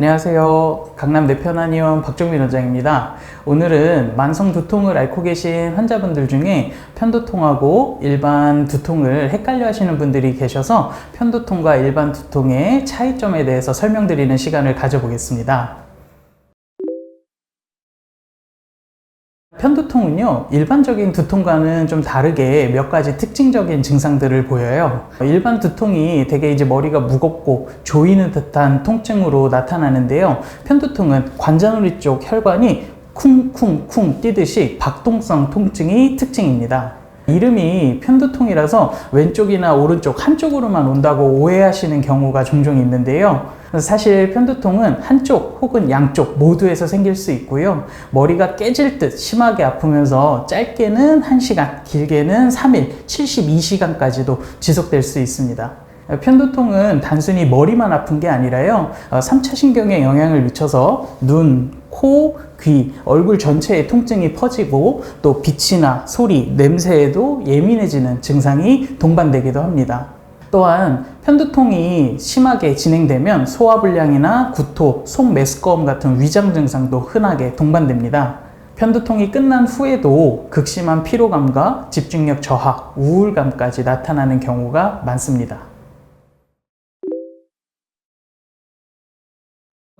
안녕하세요. 강남 내편한의원 박정민 원장입니다. 오늘은 만성 두통을 앓고 계신 환자분들 중에 편두통하고 일반 두통을 헷갈려 하시는 분들이 계셔서 편두통과 일반 두통의 차이점에 대해서 설명드리는 시간을 가져보겠습니다. 편두통은요, 일반적인 두통과는 좀 다르게 몇 가지 특징적인 증상들을 보여요. 일반 두통이 되게 이제 머리가 무겁고 조이는 듯한 통증으로 나타나는데요. 편두통은 관자놀이 쪽 혈관이 쿵쿵쿵 뛰듯이 박동성 통증이 특징입니다. 이름이 편두통이라서 왼쪽이나 오른쪽 한쪽으로만 온다고 오해하시는 경우가 종종 있는데요. 사실 편두통은 한쪽 혹은 양쪽 모두에서 생길 수 있고요. 머리가 깨질 듯 심하게 아프면서 짧게는 1시간, 길게는 3일, 72시간까지도 지속될 수 있습니다. 편두통은 단순히 머리만 아픈 게 아니라요. 3차 신경에 영향을 미쳐서 눈, 코, 귀, 얼굴 전체에 통증이 퍼지고 또 빛이나 소리, 냄새에도 예민해지는 증상이 동반되기도 합니다. 또한 편두통이 심하게 진행되면 소화불량이나 구토, 속 메스꺼움 같은 위장 증상도 흔하게 동반됩니다. 편두통이 끝난 후에도 극심한 피로감과 집중력 저하, 우울감까지 나타나는 경우가 많습니다.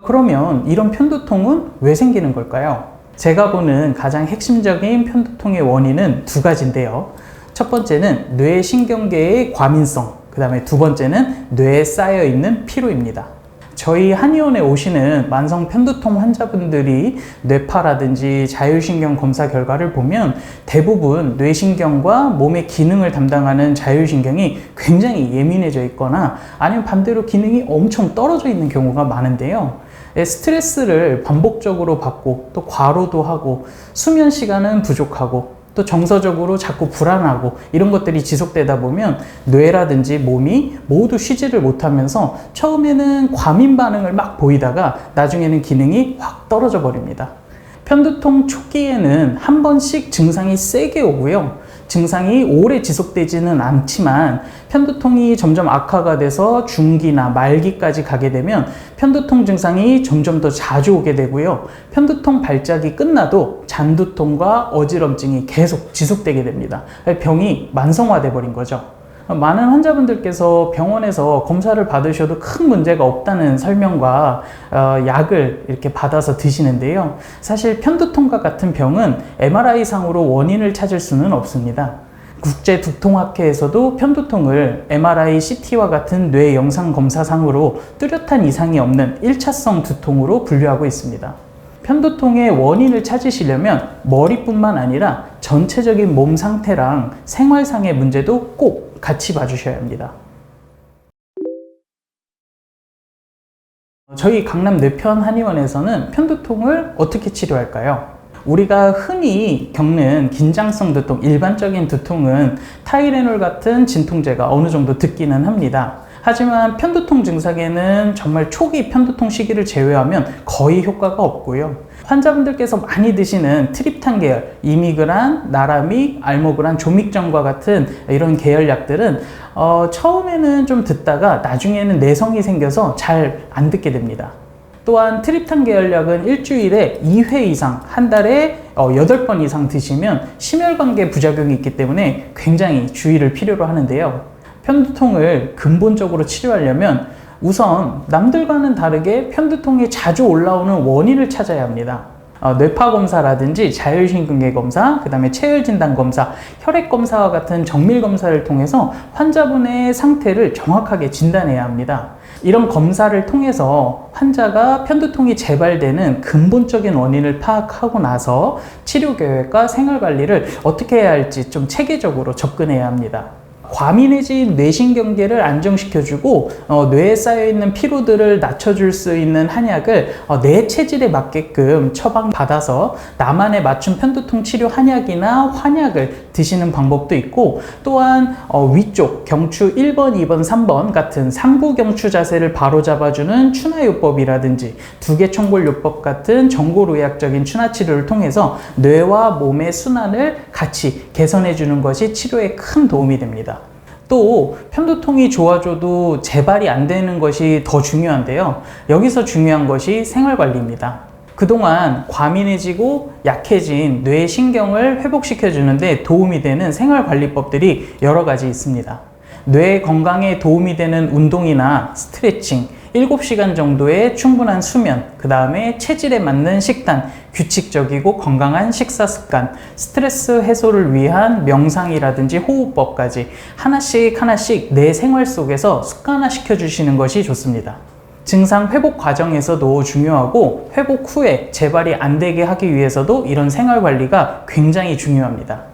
그러면 이런 편두통은 왜 생기는 걸까요? 제가 보는 가장 핵심적인 편두통의 원인은 두 가지인데요. 첫 번째는 뇌신경계의 과민성, 그 다음에 두 번째는 뇌에 쌓여 있는 피로입니다. 저희 한의원에 오시는 만성 편두통 환자분들이 뇌파라든지 자율신경 검사 결과를 보면 대부분 뇌신경과 몸의 기능을 담당하는 자율신경이 굉장히 예민해져 있거나 아니면 반대로 기능이 엄청 떨어져 있는 경우가 많은데요. 예, 스트레스를 반복적으로 받고 또 과로도 하고 수면 시간은 부족하고 또 정서적으로 자꾸 불안하고 이런 것들이 지속되다 보면 뇌라든지 몸이 모두 쉬지를 못하면서 처음에는 과민 반응을 막 보이다가 나중에는 기능이 확 떨어져 버립니다. 편두통 초기에는 한 번씩 증상이 세게 오고요. 증상이 오래 지속되지는 않지만 편두통이 점점 악화가 돼서 중기나 말기까지 가게 되면 편두통 증상이 점점 더 자주 오게 되고요. 편두통 발작이 끝나도 잔두통과 어지럼증이 계속 지속되게 됩니다. 병이 만성화돼 버린 거죠. 많은 환자분들께서 병원에서 검사를 받으셔도 큰 문제가 없다는 설명과 어, 약을 이렇게 받아서 드시는데요. 사실 편두통과 같은 병은 MRI상으로 원인을 찾을 수는 없습니다. 국제 두통학회에서도 편두통을 MRI, CT와 같은 뇌 영상 검사상으로 뚜렷한 이상이 없는 1차성 두통으로 분류하고 있습니다. 편두통의 원인을 찾으시려면 머리뿐만 아니라 전체적인 몸 상태랑 생활상의 문제도 꼭 같이 봐주셔야 합니다. 저희 강남 뇌편 한의원에서는 편두통을 어떻게 치료할까요? 우리가 흔히 겪는 긴장성 두통, 일반적인 두통은 타이레놀 같은 진통제가 어느 정도 듣기는 합니다. 하지만 편두통 증상에는 정말 초기 편두통 시기를 제외하면 거의 효과가 없고요. 환자분들께서 많이 드시는 트립탄 계열, 이미그란, 나라믹, 알모그란, 조믹전과 같은 이런 계열 약들은 어, 처음에는 좀 듣다가 나중에는 내성이 생겨서 잘 안 듣게 됩니다. 또한 트립탄 계열약은 일주일에 2회 이상, 한 달에 8번 어, 이상 드시면 심혈관계 부작용이 있기 때문에 굉장히 주의를 필요로 하는데요. 편두통을 근본적으로 치료하려면 우선 남들과는 다르게 편두통이 자주 올라오는 원인을 찾아야 합니다. 어, 뇌파 검사라든지 자율신경계 검사, 그 다음에 체열 진단 검사, 혈액 검사와 같은 정밀 검사를 통해서 환자분의 상태를 정확하게 진단해야 합니다. 이런 검사를 통해서 환자가 편두통이 재발되는 근본적인 원인을 파악하고 나서 치료 계획과 생활 관리를 어떻게 해야 할지 좀 체계적으로 접근해야 합니다. 과민해진 뇌신경계를 안정시켜주고 어, 뇌에 쌓여있는 피로들을 낮춰줄 수 있는 한약을 어, 내 체질에 맞게끔 처방받아서 나만의 맞춤 편두통 치료 한약이나 환약을 드시는 방법도 있고 또한 어, 위쪽 경추 1번, 2번, 3번 같은 상부 경추 자세를 바로 잡아주는 추나요법이라든지 두개 청골요법 같은 전골의학적인 추나 치료를 통해서 뇌와 몸의 순환을 같이 개선해 주는 것이 치료에 큰 도움이 됩니다. 또 편두통이 좋아져도 재발이 안 되는 것이 더 중요한데요. 여기서 중요한 것이 생활 관리입니다. 그동안 과민해지고 약해진 뇌 신경을 회복시켜 주는데 도움이 되는 생활 관리법들이 여러 가지 있습니다. 뇌 건강에 도움이 되는 운동이나 스트레칭, 7시간 정도의 충분한 수면, 그 다음에 체질에 맞는 식단, 규칙적이고 건강한 식사 습관, 스트레스 해소를 위한 명상이라든지 호흡법까지 하나씩 하나씩 내 생활 속에서 습관화 시켜주시는 것이 좋습니다. 증상 회복 과정에서도 중요하고 회복 후에 재발이 안 되게 하기 위해서도 이런 생활 관리가 굉장히 중요합니다.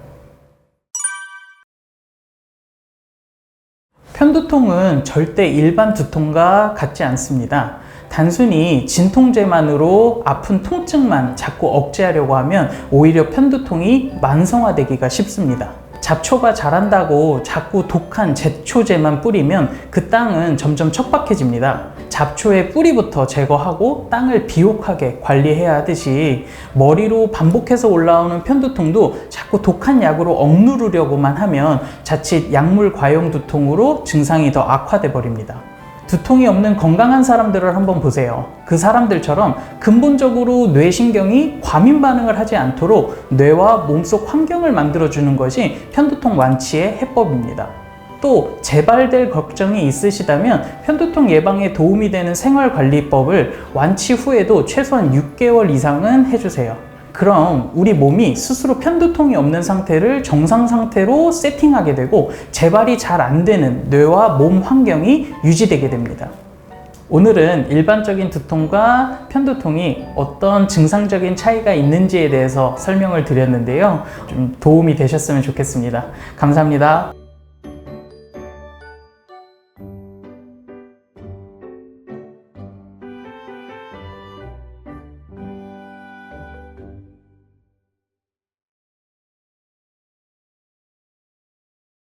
편두통은 절대 일반 두통과 같지 않습니다. 단순히 진통제만으로 아픈 통증만 자꾸 억제하려고 하면 오히려 편두통이 만성화되기가 쉽습니다. 잡초가 자란다고 자꾸 독한 제초제만 뿌리면 그 땅은 점점 척박해집니다. 잡초의 뿌리부터 제거하고 땅을 비옥하게 관리해야 하듯이 머리로 반복해서 올라오는 편두통도 자꾸 독한 약으로 억누르려고만 하면 자칫 약물 과용 두통으로 증상이 더 악화돼 버립니다. 두통이 없는 건강한 사람들을 한번 보세요. 그 사람들처럼 근본적으로 뇌신경이 과민 반응을 하지 않도록 뇌와 몸속 환경을 만들어주는 것이 편두통 완치의 해법입니다. 또 재발될 걱정이 있으시다면 편두통 예방에 도움이 되는 생활관리법을 완치 후에도 최소한 6개월 이상은 해주세요. 그럼 우리 몸이 스스로 편두통이 없는 상태를 정상 상태로 세팅하게 되고 재발이 잘 안 되는 뇌와 몸 환경이 유지되게 됩니다. 오늘은 일반적인 두통과 편두통이 어떤 증상적인 차이가 있는지에 대해서 설명을 드렸는데요. 좀 도움이 되셨으면 좋겠습니다. 감사합니다.